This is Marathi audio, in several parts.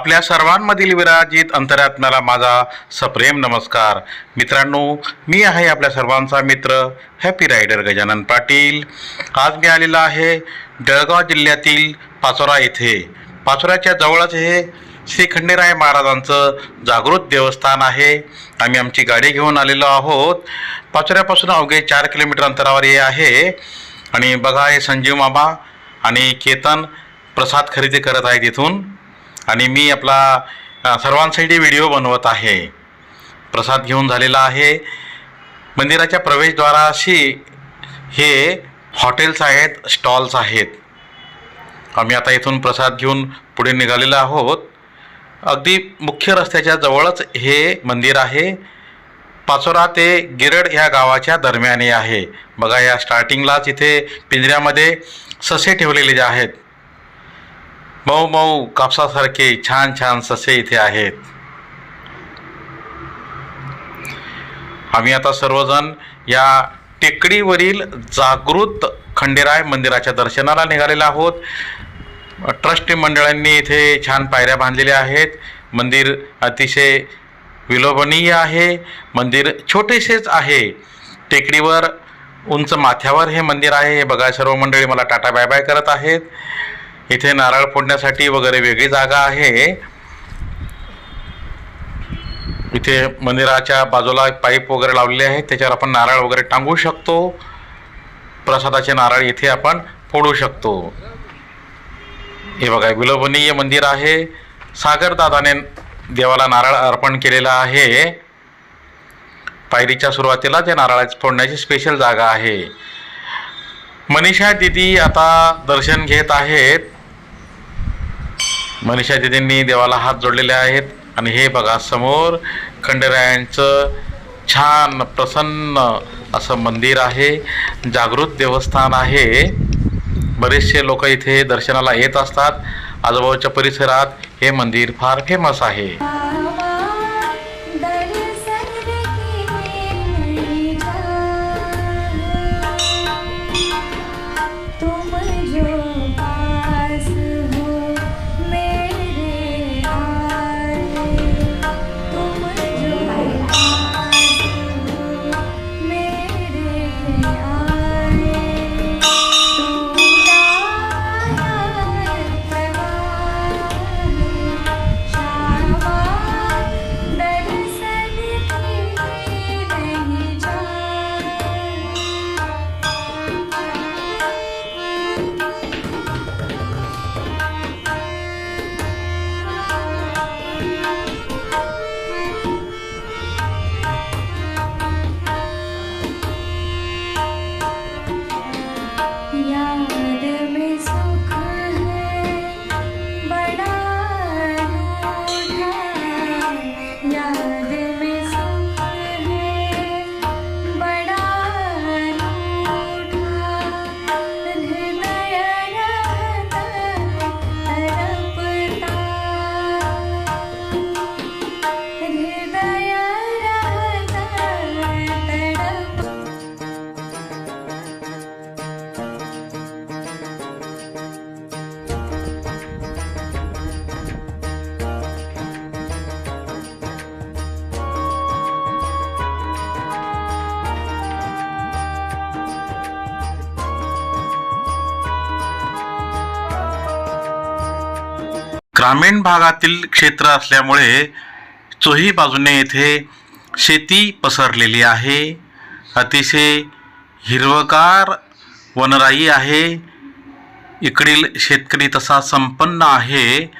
आपल्या सर्वांमधील विराजित अंतरात्म्याला माझा सप्रेम नमस्कार. मित्रांनो मी आहे आपल्या सर्वांचा मित्र हॅपी रायडर गजानन पाटील. आज मी आलेलो आहे जळगाव जिल्ह्यातील पाचोरा येथे पाचोऱ्याच्या जवळच हे श्री खंडेराय महाराजांचं जागृत देवस्थान आहे. आम्ही आमची गाडी घेऊन आलेलो आहोत. पाचोऱ्यापासून अवघे चार किलोमीटर अंतरावर हे आहे. आणि बघा हे संजीव मामा आणि केतन प्रसाद खरेदी करत आहेत इथून. आणि मी आपला सर्वांसाठी व्हिडिओ बनवत आहे. प्रसाद घेऊन झालेला आहे. मंदिराच्या प्रवेशद्वाराशी हे हॉटेल्स आहेत स्टॉल्स आहेत. आम्ही आता इथून प्रसाद घेऊन पुढे निघालेलो आहोत. अगदी मुख्य रस्त्याच्या जवळच हे मंदिर आहे. पाचोरा ते गिरड ह्या गावाच्या दरम्याने आहे. बघा या स्टार्टिंगलाच इथे पिंजऱ्यामध्ये ससे ठेवलेले जे आहेत. मऊ मऊ कापसासारखे छान छान ससे इथे आहेत. आम्ही आता सर्वजण या टेकडीवरील जागृत खंडेराय मंदिराच्या दर्शनाला निघालेलो आहोत. ट्रस्ट मंडळांनी इथे छान पायऱ्या बांधलेल्या आहेत. मंदिर अतिशय विलोभनीय आहे. मंदिर छोटेसेच आहे. टेकडीवर उंच माथ्यावर हे मंदिर आहे. हे बघा सर्व मंडळी मला टाटा बाय बाय करत आहेत. इथे नारळ फोडण्यासाठी वगैरे वेगळी जागा आहे. इथे मंदिराच्या बाजूला पाईप वगैरे लावलेले आहेत त्याच्यावर आपण नारळ वगैरे टांगू शकतो. प्रसादाचे नारळ इथे आपण फोडू शकतो. हे बघा विलोभनीय मंदिर आहे. सागरदादाने देवाला नारळ अर्पण केलेला आहे. पायरीच्या सुरुवातीला ते नारळ फोडण्याची स्पेशल जागा आहे. मनीषा दिदी आता दर्शन घेत आहेत. मनीषा दिदींनी देवाला हात जोडलेले आहेत. आणि हे बघा समोर खंडेरायांचं छान प्रसन्न असं मंदिर आहे. जागृत देवस्थान आहे. बरेचसे लोक इथे दर्शनाला येत असतात. आजूबाजूच्या परिसरात हे मंदिर फार फेमस आहे. ग्रामीण भागातील क्षेत्र असल्यामुळे चोही बाजूने येथे शेती पसरलेली आहे. अतिशय हिरवगार वनराई आहे. इकडील शेतकरी तसा संपन्न आहे.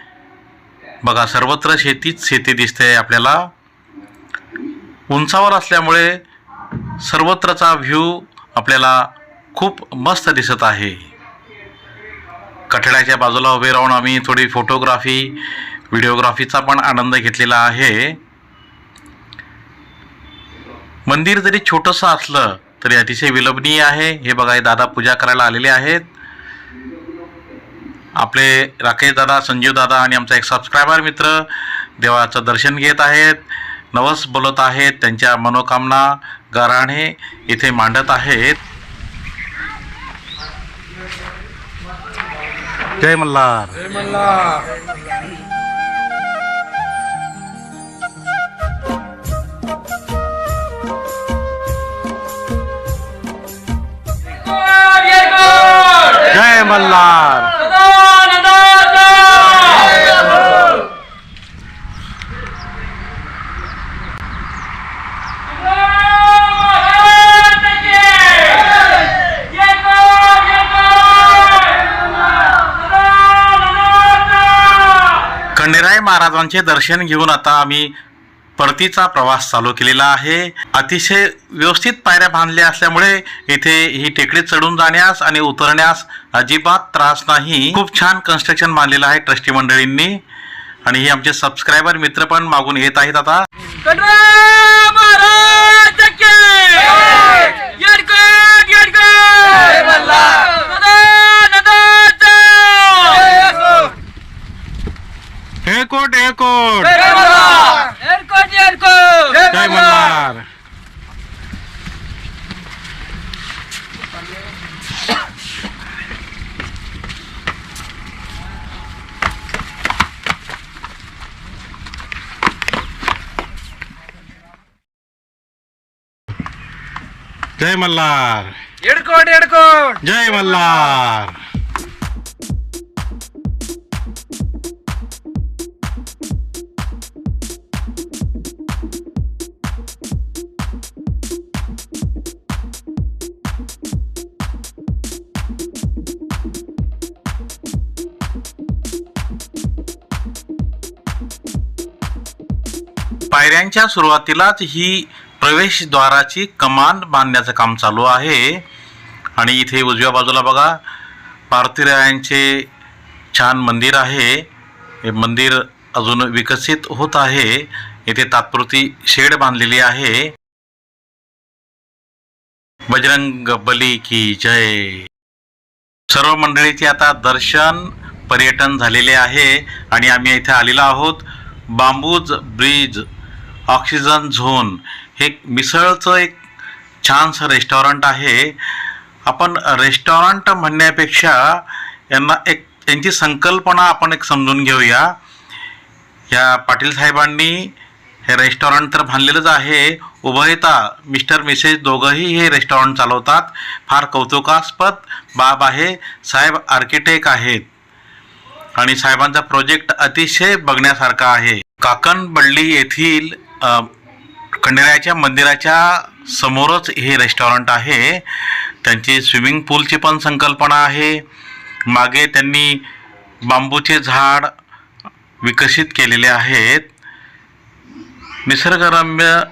बघा सर्वत्र शेतीच शेती दिसते आपल्याला. उंचावर असल्यामुळे सर्वत्रचा व्ह्यू आपल्याला खूप मस्त दिसत आहे. कठड्याच्या बाजूला उभे राहून आम्ही थोडी फोटोग्राफी व्हिडिओग्राफीचा पण आनंद घेतलेला आहे. मंदिर जरी छोटंसं असलं तरी अतिशय विलंबनीय आहे. हे बघा हे दादा पूजा करायला आलेले आहेत. आपले राकेश दादा संजीव दादा आणि आमचा एक सबस्क्रायबर मित्र देवाचं दर्शन घेत आहेत. नवस बोलत आहेत त्यांच्या मनोकामना गाराणे इथे मांडत आहेत. जय मल्हार. जय मल्हार. महाराजांचे दर्शन घेऊन आता आम्ही परतीचा प्रवास चालू केलेला आहे. अतिशय व्यवस्थित पायऱ्या बांधल्या असल्यामुळे इथे ही टेकडी चढून जाण्यास आणि उतरण्यास अजिबात त्रास नाही. खूप छान कन्स्ट्रक्शन बांधलेलं आहे ट्रस्टी मंडळींनी. आणि हे आमचे सबस्क्रायबर मित्र पण मागून येत आहेत आता. हे कोट हे कोट जय मल्हार जय मल्हार. एडकोट एडकोट. जय मल्हार. पायऱ्यांच्या सुरुवातीलाच ही प्रवेशद्वाराची कमान बांधण्याचं काम चालू आहे. आणि इथे उजव्या बाजूला बघा पार्थिरायांचे छान मंदिर आहे. हे मंदिर अजून विकसित होत आहे. येथे तात्पुरती शेड बांधलेली आहे. बजरंग बली की जय. सर्व मंडळीचे आता दर्शन पर्यटन झालेले आहे. आणि आम्ही इथे आलेलो आहोत. Bamboos bridge oxygen zone. हे मिसळचं एक छानसं रेस्टॉरंट आहे. आपण रेस्टॉरंट म्हणण्यापेक्षा यांना एक त्यांची संकल्पना आपण एक समजून घेऊया. या पाटील साहेबांनी हे रेस्टॉरंट तर बांधलेलंच आहे. उभयता मिस्टर मिसेस दोघंही हे रेस्टॉरंट चालवतात. फार कौतुकास्पद बाब आहे. साहेब आर्किटेक्ट आहेत. आणि साहेबांचा प्रोजेक्ट अतिशय बघण्यासारखा आहे. काकणबल्ली येथील खंडेरायाच्या मंदिराच्या समोरच हे रेस्टॉरंट आहे. त्यांची स्विमिंग पूलची पण संकल्पना आहे. मागे त्यांनी बांबूचे झाड विकसित केलेले आहेत. निसर्गरम्य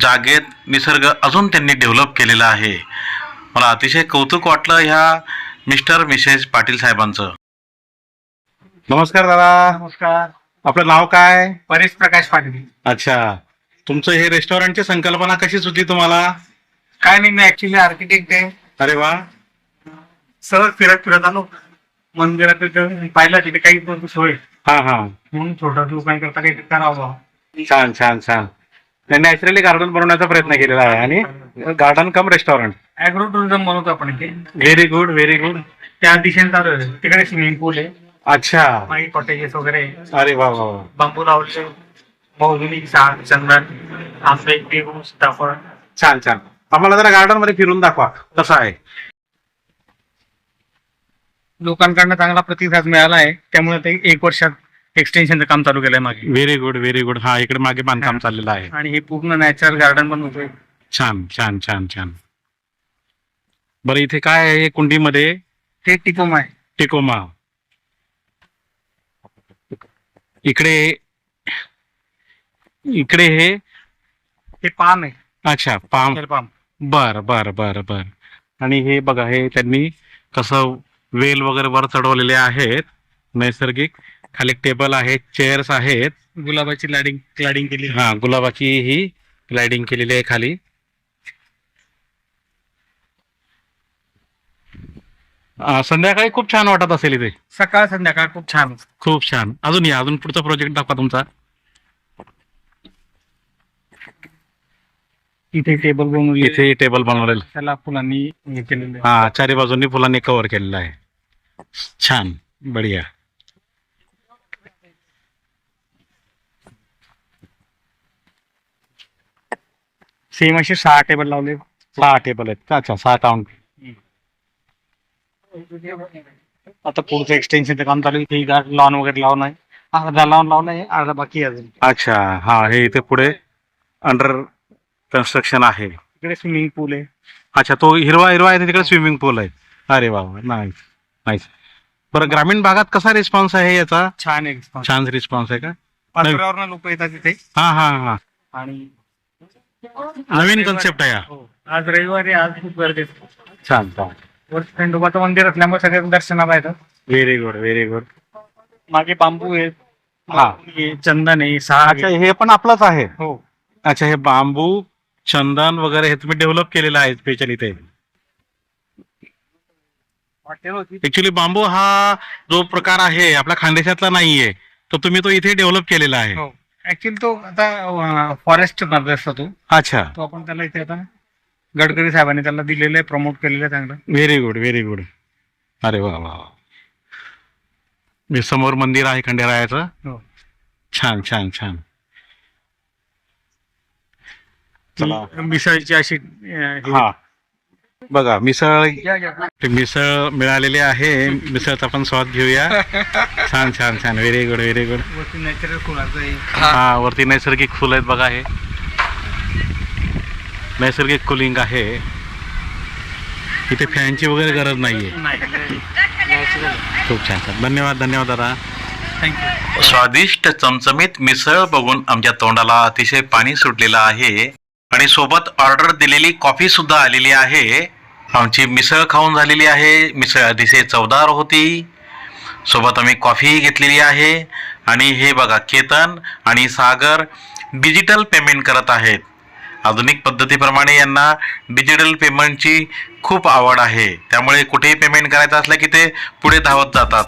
जागेत निसर्ग अजून त्यांनी डेव्हलप केलेला आहे. मला अतिशय कौतुक वाटलं ह्या मिस्टर मिसेस पाटील साहेबांचं. नमस्कार दादा. नमस्कार. आपलं नाव काय? परेश प्रकाश पाटील. अच्छा. तुमचं हे रेस्टॉरंटची संकल्पना कशी सुचली तुम्हाला? काय नाही मी ऍक्च्युली आर्किटेक्ट आहे. अरे वा. सहज फिरत फिरत आलो. मंदिरात तिथं पाहिलं तिथे काही पण सोय. हा हा. म्हणून छोटा काही करावं छान छान छान. नॅचरली गार्डन बनवण्याचा प्रयत्न केलेला आहे. आणि garden cum restaurant agro tourism बनवतो आपण इथे. व्हेरी गुड व्हेरी गुड त्या दिशेने चालू आहे. तिकडे स्विमिंग पूल आहे. अच्छा. मागे कॉटेजेस वगैरे. अरे वा वा वा. बांबू लावले मौजुनी चंदन आंबे पेरू सीताफळ छान छान. आम्हाला जरा गार्डनमध्ये फिरून दाखवा. कसं आहे? लोकांकडनं चांगला प्रतिसाद मिळाला आहे त्यामुळे ते एक वर्षात एक्सटेन्शनचं काम चालू केलंय मागे. व्हेरी गुड व्हेरी गुड हा इकडे मागे बांधकाम चाललेलं आहे. आणि हे पूर्ण नॅचरल गार्डन बनवतोय छान छान छान छान. बरं इथे काय आहे कुंडीमध्ये? ते टिकोम आहे. टिकोमा. इकडे इकडे हे? हे पाम आहे. अच्छा पाम. पाम. बर बर बर बर. आणि हे बघा हे त्यांनी कसं वेल वगैरे वर चढवलेले आहेत. नैसर्गिक. खाली टेबल आहेत चेअर्स आहेत. गुलाबाची लाडिंग क्लाडिंग केली. हा गुलाबाची ही ग्लायडिंग केलेली आहे खाली. अं, संध्याकाळी खूप छान वाटत असेल इथे. सकाळ संध्याकाळ खूप छान. खूप छान. अजून या अजून पुढचा प्रोजेक्ट दाखवा तुमचा. इथे टेबल बनवली इथे टेबल बनवलेलं. त्याला फुलांनी हे केलेलं आहे. हा चारी बाजूंनी फुलांनी कव्हर केलेलं आहे. छान. बढिया. सेम असे सहा टेबल लावले. सहा टेबल आहेत अच्छा सहा काउंट आता पुढचं एक्सटेन्शनचं काम चालू आहे. इथे लॉन वगैरे लावून आहे. अर्धा लॉन लावून आहे. अर्धा बाकी आहे अजून. अच्छा. हा हे इथे पुढे अंडर कन्स्ट्रक्शन आहे. इकडे स्विमिंग पूल आहे. अच्छा तो हिरवा हिरवा आहे तिकडे स्विमिंग पूल आहे. अरे वा नाईस नाईस बरं ग्रामीण भागात कसा रिस्पॉन्स आहे याचा? छान आहे छान रिस्पॉन्स आहे का? लोक येतात तिथे हा हा हा. आणि नवीन कन्सेप्ट आहे हा. हो. आज रविवारी आज खूप गर्दी. छान छान. वर खंडोबाचं मंदिर असल्यामुळे सगळे दर्शनाला येतात. व्हेरी गुड व्हेरी गुड मागे बांबू आहे हा. हे चंदन आहे सहा अच्छा हे पण आपलंच आहे? हो. अच्छा हे बांबू चंदन वगैरे हे तुम्ही डेव्हलप केलेलं आहे स्पेशल इथे? हॉटेल होती. ऍक्च्युली बांबू हा जो प्रकार आहे आपल्या खानदेशातला नाहीये तो तुम्ही तो इथे डेव्हलप केलेला आहे. हो. ऍक्च्युली तो आता फॉरेस्टमध्ये असतो तो. अच्छा. तो आपण त्याला इथे आता गडकरी साहेबांनी त्याला दिलेलं आहे प्रमोट केलेलं आहे चांगलं. व्हेरी गुड व्हेरी गुड अरे वा वा वा. मी समोर मंदिर आहे खंडेरायाचं. हो. छान छान छान. चला. मिसळची अशी अं, हे- हा. बघा मिसळ या, या. ते मिसळ मिळालेली आहे. मिसळचा पण स्वाद घेऊया. छान छान छान. व्हेरी गुड व्हेरी गुड वरती नॅचरल फुलाचं आहे. हा वरती नैसर्गिक फुल आहेत बघा हे. नैसर्गिक कुलिंग आहे. इथे फॅनची वगैरे गरज नाहीये. आहे खूप छान छान. धन्यवाद धन्यवाद दादा. थँक्यू स्वादिष्ट चमचमीत मिसळ बघून आमच्या तोंडाला अतिशय पाणी सुटलेलं आहे. आणि सोबत ऑर्डर दिलेली कॉफी सुद्धा आलेली आहे. आमची मिसळ खाऊन झालेली आहे. मिसळ अतिशय चवदार होती. सोबत आम्ही कॉफी घेतलेली आहे. आणि हे बघा केतन आणि सागर डिजिटल पेमेंट करत आहेत. आधुनिक पद्धतीप्रमाणे यांना डिजिटल पेमेंटची खूप आवड आहे. त्यामुळे कुठेही पेमेंट करायचं असलं की ते पुढे धावत जातात.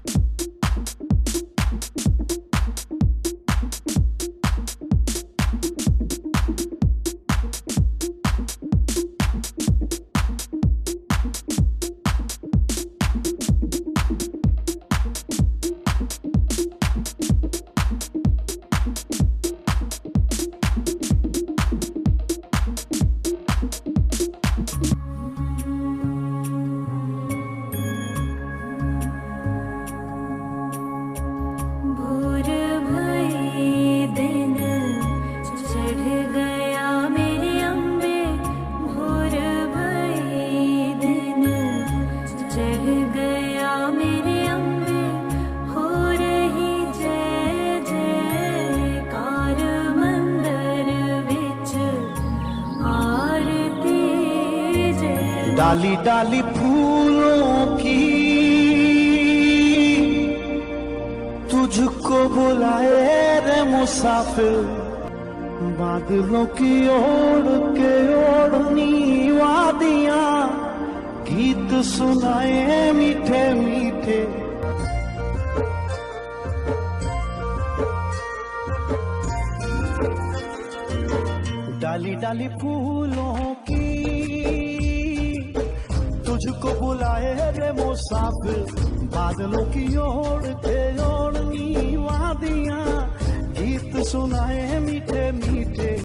डाली डाली फूलों की। तुझको बुलाए रे मुसाफिर, बादलों की ओर के ओढ़नी वादियाँ गीत सुनाए मीठे मीठे। डाली डाली फूलों की को बुलाए रे मुसाफिर। बादलों की ओढ़ के ओढ़नी वादियाँ गीत सुनाए